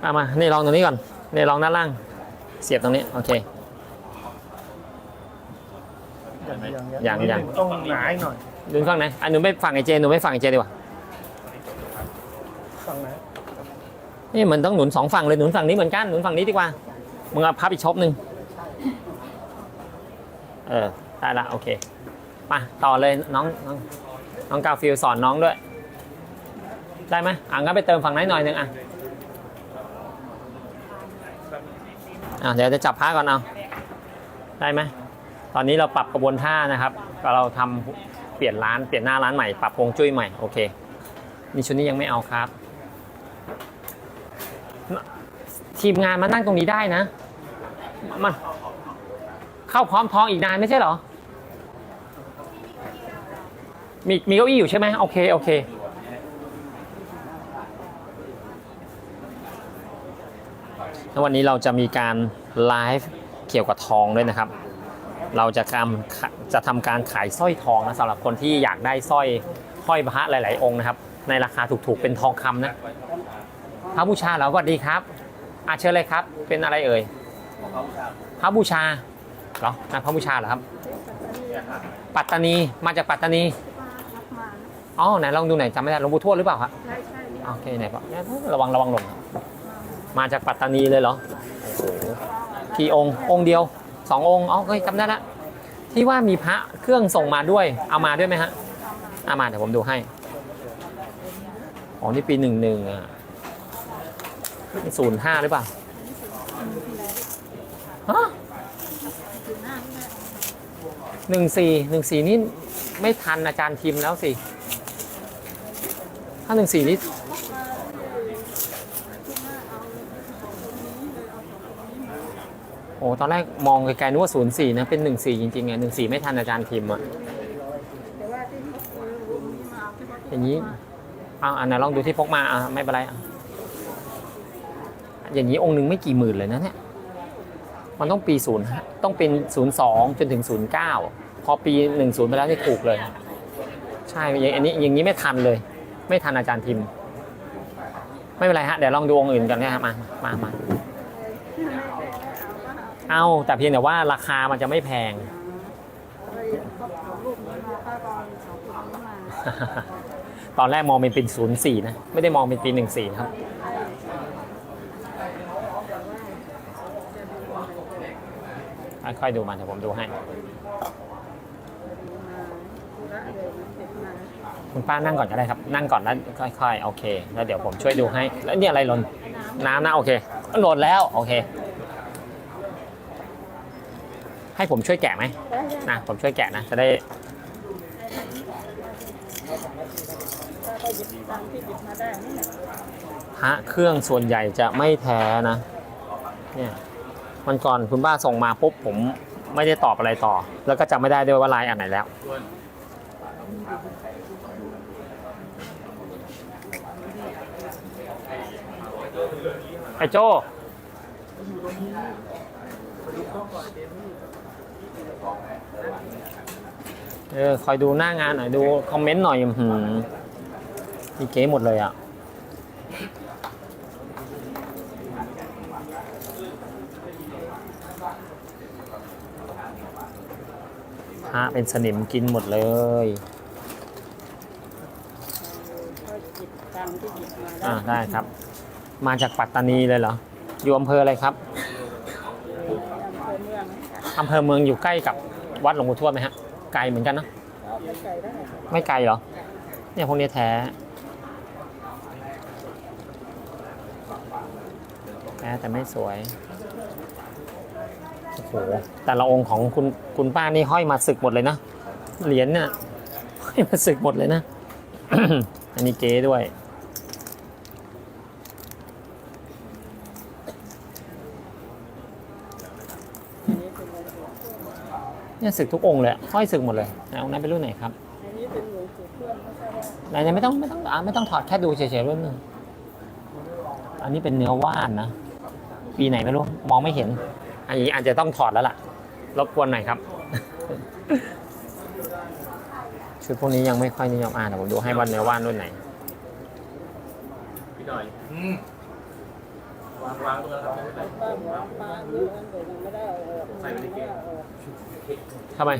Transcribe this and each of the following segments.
เอามา นี่ลองตรงนี้ก่อน นี่ลองด้านล่าง เสียบตรงนี้ โอเคอย่างอย่างต้องหนาอีกหน่อยดึงข้างไหนอันหนูไม่ฝั่งไอเจหนูไม่ฝั่งไอเจดีกว่าฝั่งไหนนี่มันต้องหนุนสองฝั่งเลยหนุนฝั่งนี้เหมือนกันหนุนฝั่งนี้ดีกว่า มึงเอาพับอีกชบหนึ่งเออได้ละโอเคมาต่อเลยน้องน้องน้องกาฟิลสอนน้องด้วย ได้ไหมอะงั้นไปเติมฝั่งไหนหน่อยหนึ่งอะ อะเดี๋ยวจะจับผ้าก่อนเอาได้ไหมตอนนี้เราปรับกระบวนท่านะครับเราทำเปลี่ยนร้านเปลี่ยนหน้าร้านใหม่ปรับฮวงจุ้ยใหม่โอเคนี่ชุดนี้ยังไม่เอาครับ ทีมงานมานั่งตรงนี้ได้นะมันเข้าพร้อมทองอีกนานไม่ใช่เหรอ มีมีเก้าอี้อยู่ใช่ไหมโอเคโอเค แล้ววันนี้เราจะมีการไลฟ์เกี่ยวกับทองด้วยนะครับ เราจะทำจะทำการขายสร้อยทองนะสำหรับคนที่อยากได้สร้อยห้อยพระหลาย ๆ องค์นะครับ ในราคาถูกๆเป็นทองคำนะพระบูชาเหราก็ดีครับอาเชิญเลยครับ เป็นอะไรเอ่ยพระบูชาเหรอนะพระบูชาเหรอครับ ปัตตานีมาจากปัตตานีรับมาอ๋อไหนลองดูหน่อยจำไม่ได้หลวงปู่ทวดหรือเปล่าครับใช่ใช่เนี่ยโอเคไหนบอกระวังระวังหล่น มาจากปัตตานีเลยเหรอโอ้โหกี่องค์องค์เดียวสององค์อ๋อเคยจำได้ละที่ว่ามีพระเครื่องส่งมาด้วย เอามาด้วยไหมฮะเอามาเดี๋ยวผมดูให้อ๋อนี่ปีหนึ่งหนึ่งอะศูนย์ห้าหรือเปล่าฮะหน้านี่แหละหนึ่งสี่หนึ่งสี่นี่ไม่ทันอาจารย์ทีมแล้วสิถ้าหนึ่งสี่นี่ ที่ว่าเอาตรงนี้เลยเอาตรงนี้มา โอ้ตอนแรกมองไกลๆนึกว่าศูนย์สี่นะ เป็นหนึ่งสี่จริงๆไงหนึ่งสี่ไม่ทันอาจารย์ทีมอะแต่างนี้อ่าอย่างนี้เอาอันไหนลองดูที่พกมาอะไม่เป็นไรอะอย่างนี้องค์หนึ่งไม่กี่หมื่นเลยนะเนี่ยมันต้องปีศูนย์ต้องเป็นศูนย์สองจนถึงศูนย์เก้าพอปีหนึ่งศูนย์ไปแล้วนี่ถูกเลย ใช่อย่างอันนี้อย่างนี้ไม่ทันเลย ไม่ทันอาจารย์ทิม ไม่เป็นไรฮะเดี๋ยวลองดูองค์อื่นกันนะครับมามามา เอาแต่เพียงแต่ว่าราคามันจะไม่แพงเลยก็เอารูปนี้มาป้าบอลสองคนนี้มาตอนแรกมองเป็นปีศูนย์สี่นะ ไม่ได้มองเป็นปีหนึ่งสี่ครับ ค่อยๆดูมันเดี๋ยวผมดูให้ธุระเลยเสร็จมาคุณป้านั่งก่อนก็ได้ครับ นั่งก่อนแล้วค่อยๆ โอเค แล้วเดี๋ยวผมช่วยดูให้ แล้วนี่อะไรหล่น น้ำนะโอเคหล่นแล้ว โอเค ให้ผมช่วยแกะไหมนะผมช่วยแกะนะจะได้ป้าก็หยิบตามที่หยิบมาได้นี่แหละพระเครื่องส่วนใหญ่จะไม่แท้นะ เนี่ยวันก่อนคุณป้าส่งมาปุ๊บผมไม่ได้ตอบอะไรต่อ แล้วก็จำไม่ได้ด้วยว่าลายอันไหนแล้ว ไอ้โจ เออคอยดูหน้างานหน่อยดูคอมเมนต์หน่อยอื้อหืมมีเก๋หมดเลยอะพระเป็นสนิมกินหมดเลยก็หยิบตามที่หยิบมาได้อ่าได้ครับ มาจากปัตตานีเลยเหรอ อยู่อำเภออะไรครับอำเภอเมืองนะคะอำเภอเมืองอยู่ใกล้กับวัดหลวงปู่ทวดไหมฮะ ไกลเหมือนกันเนอะไปไก่ได้ค่ะไม่ไกลเหรอ เนี่ยพวกนี้แท้แท้แต่ไม่สวย โอ้โห แต่ละองค์ของคุณคุณป้านี่ห้อยมาศึกหมดเลยนะ เหรียญเนี่ยห้อยมาศึกหมดเลยนะ อันนี้เก๋ด้วย อันนี้เป็นหลวงปู่ เนี่ยศึกทุกองค์เลยห้อยศึกหมดเลยไหนองค์นั้นเป็นรุ่นไหนครับอันนี้เป็นหลวงปู่เพื่อนไม่ใช่ว่าไหนๆไม่ต้องไม่ต้องอ่าไม่ต้องถอดแค่ดูเฉยๆรุ่นหนึงอันนี้เป็นเนื้อว่านนะ ปีไหนไม่รู้มองไม่เห็น อันนี้อาจจะต้องถอดแล้วล่ะ รบกวนหน่อยครับ ชุดพวกนี้ยังไม่ค่อยนิยมอ่านแต่ผมดูให้ว่าเนื้อว่านรุ่นไหน พี่หน่อยอืมวางเยอะอันเดียวไม่ได้เอาออกไม่ได้เอาออก ทำไม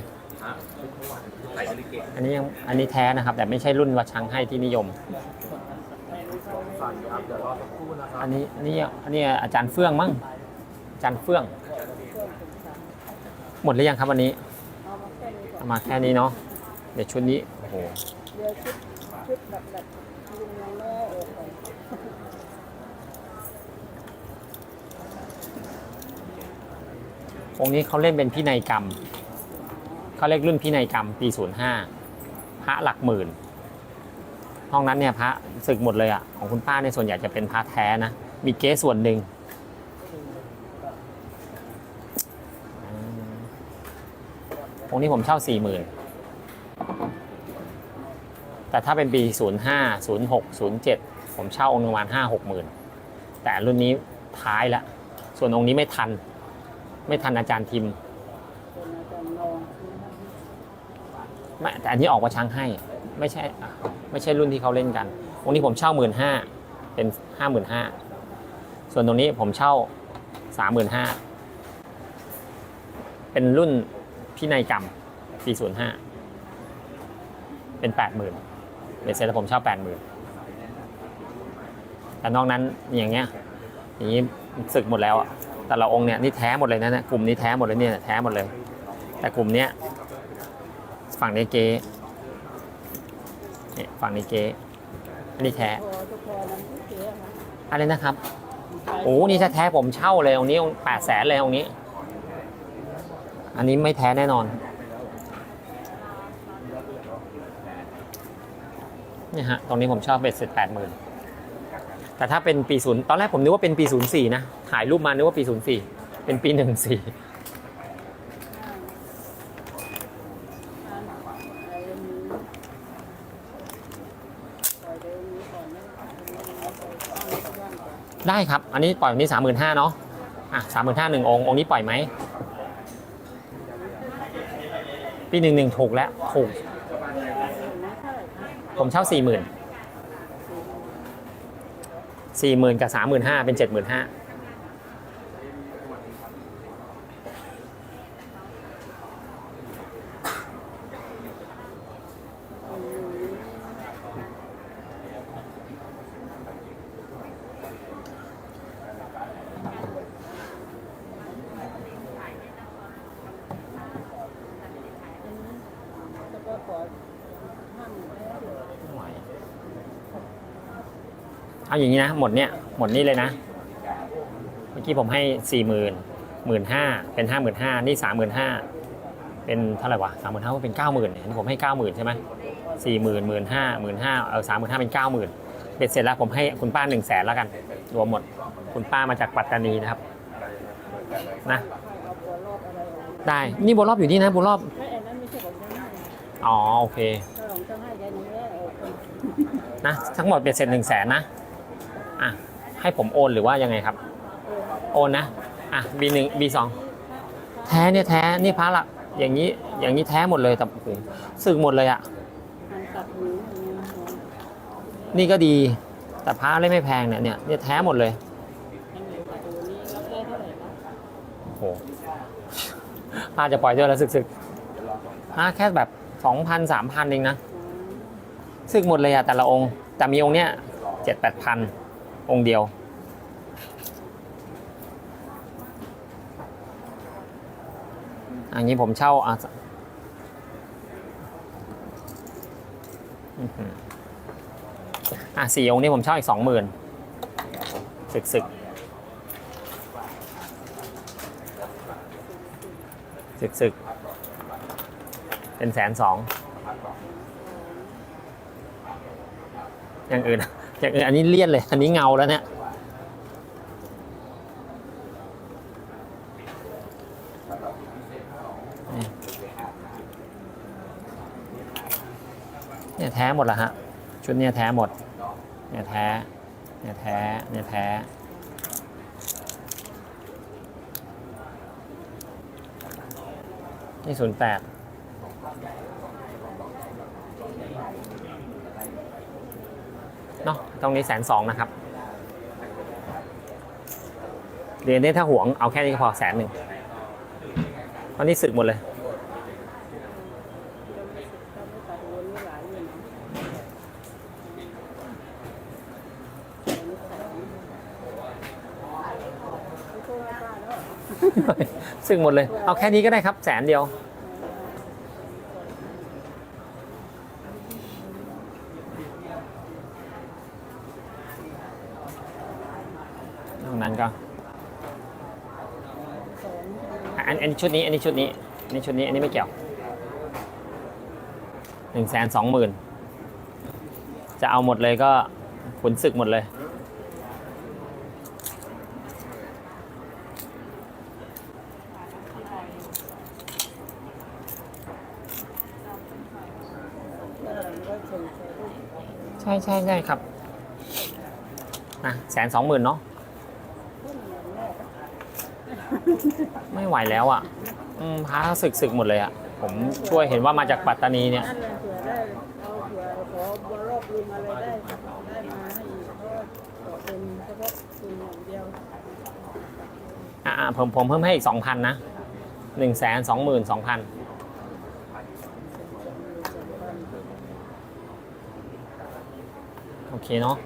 ใส่ลิเกตอันนี้ยังอันนี้แท้นะครับ แต่ไม่ใช่รุ่นวัดช้างให้ที่นิยมอันนี้อันนี้อันนี้อาจารย์เฟื่องมั้งอาจารย์เฟื่อง หมดหรือยังครับวันนี้เอามาแค่นี้ก่อนเอามาแค่นี้เนาะเดี๋ยวชุดนี้โอ้โหเดี๋ยวชุดชุดแบบแบบลุงยังไม่ได้เอาออกไปองค์นี้เขาเล่นเป็นพินัยกรรม เขาเรียกรุ่นพินัยกรรมปี 05 พระหลักหมื่น ห้องนั้นเนี่ยพระศึกหมดเลยอะ่ะของคุณป้าในส่วนใหญ่จะเป็นพระแท้นะ มีเก๊ส่วนหนึ่งองค์นี้ผมเช่า 4 0,000แต่ถ้าเป็นปี 05 06 07 ผมเช่าองค์ประมาณ5 6หมื่น แต่รุ่นนี้ท้ายละ ส่วนองค์นี้ไม่ทัน ไม่ทันอาจารย์ทิม เป็นอาจารย์นอง ไม่แต่อันนี้ออกมาช้างให้ ไม่ใช่ไม่ใช่รุ่นที่เขาเล่นกันองค์นี้ผมเช่าหมื่นห้าเป็นห้าหมื่นห้าส่วนตรงนี้ผมเช่าสามหมื่นห้าเป็นรุ่นพินัยกรรมปีศูนย์ห้าเป็นแปดหมื่นเดี๋ยวเสร็จแล้วผมเช่าแปดหมื่นแต่นอกนั้นอย่างเงี้ยอย่างนี้ศึกหมดแล้วอะแต่ละองค์เนี่ยนี่แท้หมดเลยนะเนี่ยกลุ่มนี้แท้หมดเลยเนี่ยแท้หมดเลย แต่กลุ่มเนี้ย ฝั่งนี้เก๊เนี่ยฝั่งนี้เก๊อันนี้แท้พอทุกพอนั้นที่เสียนะไรนะครับ โอ้นี่ถ้าแท้ผมเช่าเลยตรงนี้แปดแสนเลยตรงนี้ อันนี้ไม่แท้แน่นอนเนี่ยฮะ ตรงนี้ผมชอบเบ็ดเสร็จแปดหมื่นแต่ถ้าเป็นปีศูนย์ตอนแรกผมนึกว่าเป็นปีศูนย์สี่นะ ถ่ายรูปมานึกว่าปีศูนย์สี่เป็นปีหนึ่งสี่ อะไรนี้ปล่อยเดิมนี้ก่อนนะเอาไปบ้านก่อน ได้ครับ อันนี้ปล่อยวันนี้สามหมื่นห้าเนาะอะสามหมื่นห้าหนึ่งองค์องค์นี้ปล่อยไหมปีหนึ่งหนึ่งถูกแล้วถูก ผมเช่าสี่หมื่นสี่หมื่นกับสามหมื่นห้าเป็นเจ็ดหมื่นห้า เอาอย่างนี้นะ หมดเนี่ยหมดนี่เลยนะ เมื่อกี้ผมให้สี่หมื่นหมื่นห้าเป็นห้าหมื่นห้านี่สามหมื่นห้าเป็นเท่าไหร่วะสามหมื่นห้าก็เป็นเก้าหมื่นนี่ผมให้เก้าหมื่นใช่ไหมสี่หมื่นหมื่นห้าหมื่นห้าเออสามหมื่นห้าเป็นเก้าหมื่นเบ็ดเสร็จแล้วผมให้คุณป้าหนึ่งแสนแล้วกัน รวมหมดคุณป้ามาจากปัตตานีนะครับนะได้นี่บัวรอบอยู่นี่นะบัวรอบอ๋อโอเคถ้าของช่างให้แค่นี้แล้วเอาไปนะทั้งหมดเบ็ดเสร็จหนึ่งแสนนะ อะให้ผมโอนหรือว่ายังไงครับ โอนนะอะ B หนึ่ง B สองแท้เนี่ยแท้นี่พระลักอย่างนี้อย่างนี้แท้หมดเลยแต่โอ้โหสึกหมดเลยอะ่ะนี่ก็ดีแต่พระเล่นไม่แพงเนี่ยเนี่ยเนี่ยแท้หมดเลยโอ้โหพระจะปล่อยเยอะแล้วสึกสึกพระแค่แบบสองพันสามพันเองนะสึกหมดเลยอะแต่ละองค์ แต่มีองค์เนี้ยเจ็ดแปดพัน องค์เดียว อันนี้ผมเช่าอะอะสี่องค์นี้ผมเช่าอีกสองหมื่นศึกศึกศึกศึกเป็นแสนสองอย่างอื่น อย่างอันนี้เลี่ยนเลย อันนี้เงาแล้วเนี่ยเนี่ยแท้หมดละฮะ ชุดเนี่ยแท้หมด เนี่ยแท้ เนี่ยแท้ เนี่ยแท้ นี่ศูนย์แปด เนาะตรงนี้แสนสองนะครับเรียญนี้ถ้าหวงเอาแค่นี้ก็พอแสนหนึ่งตอนนี้สึกหมดเลย สึกหมดเลย เอาแค่นี้ก็ได้ครับ แสนเดียว นอกนั้นก็อะอันอันนี้ ชุดนี้ อันนี้ชุดนี้ อันนี้ชุดนี้ อันนี้ไม่เกี่ยวหนึ่งแสนสองหมื่นจะเอาหมดเลยก็ขุนศึกหมดเลย ใช่ใช่ใช่ครับนะแสนสองหมื่นเนาะ ไม่ไหวแล้วอะอืมพาศึกศึกหมดเลยอะ ผมช่วยเห็นว่ามาจากปัตตานีเนี่ย นั่นเลยเผื่อได้เอาเผื่อขอบรอบลุงอะไรได้ได้มาให้อีกเพราะว่าขอเป็นเฉพาะลุงอย่างเดียวอ่าผมผมเพิ่มให้อีกสองพันนะหนึ่งแสนสองหมื่นสองพันโอเคเนาะ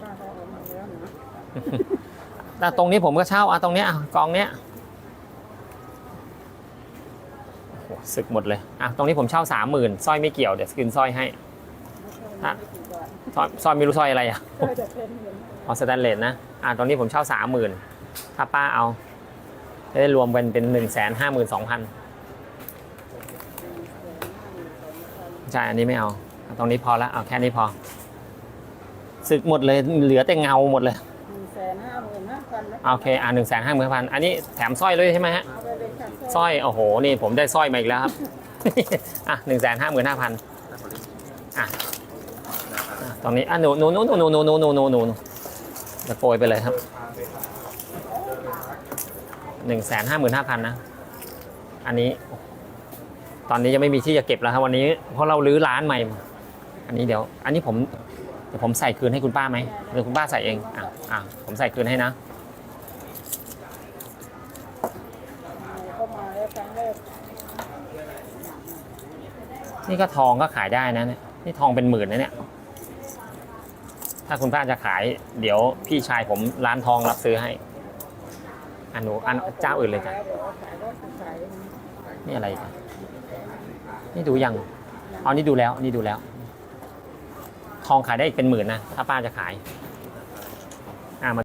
ป้าเขาเอามาแล้วนะ แต่ตรงนี้ผมก็เช่าอะตรงเนี้ยกองเนี้ยโหสึกหมดเลยอะตรงนี้ผมเช่าสามหมื่นสร้อยไม่เกี่ยวเดี๋ยวสกินสร้อยให้ไม่ใช่ไม่กี่บาทสร้อยสร้อยไม่รู้สร้อยอะไรอะเออสแตนเลสนะอ่าตอนนี้ผมเช่าสามหมื่นถ้าป้าเอาจะได้รวมเป็นเป็นหนึ่งแสนห้าหมื่นสองพันใช่อันนี้ไม่เอา ตรงนี้พอแล้วเอาแค่นี้พอสึกหมดเลยเหลือแต่เงาหมดเลย โอเคอ่าหนึ่งแสนห้าหมื่นพันอันนี้แถมสร้อยเลยใช่ไหมฮะเอาไปเลยค่ะสร้อยโอ้โหนี่ผมได้สร้อยมาอีกแล้วครับอะหนึ่งแสนห้าหมื่นห้าพันอะอะตรงนี้อะหนูหนูหนูหนูหนูหนูหนูหนูหนูหนูจะโกยไปเลยครับหนึ่งแสนห้าหมื่นห้าพันนะอันนี้ ตอนนี้ยังไม่มีที่จะเก็บแล้วครับวันนี้เพราะเราลื้อร้านใหม่มาอันนี้เดี๋ยว อันนี้ผมเดี๋ยวผมใส่คืนให้คุณป้าไหมหรือคุณป้าใส่เองอะอะผมใส่คืนให้นะ เข้ามาแล้วครั้งแรก นี่ก็ทองก็ขายได้นะเนี่ยนี่ทองเป็นหมื่นนะเนี่ย ถ้าคุณป้าจะขาย เดี๋ยวพี่ชายผมร้านทองรับซื้อให้อันหนูอันเจ้าอื่นเลยจ้ะแล้วบอกว่าขายได้คือขายนี่อะไรกันนี่ดูยังเอานี่ดูแล้วนี่ดูแล้ว ทองขายได้อีกเป็นหมื่นนะถ้าป้าจะขายอ่ามา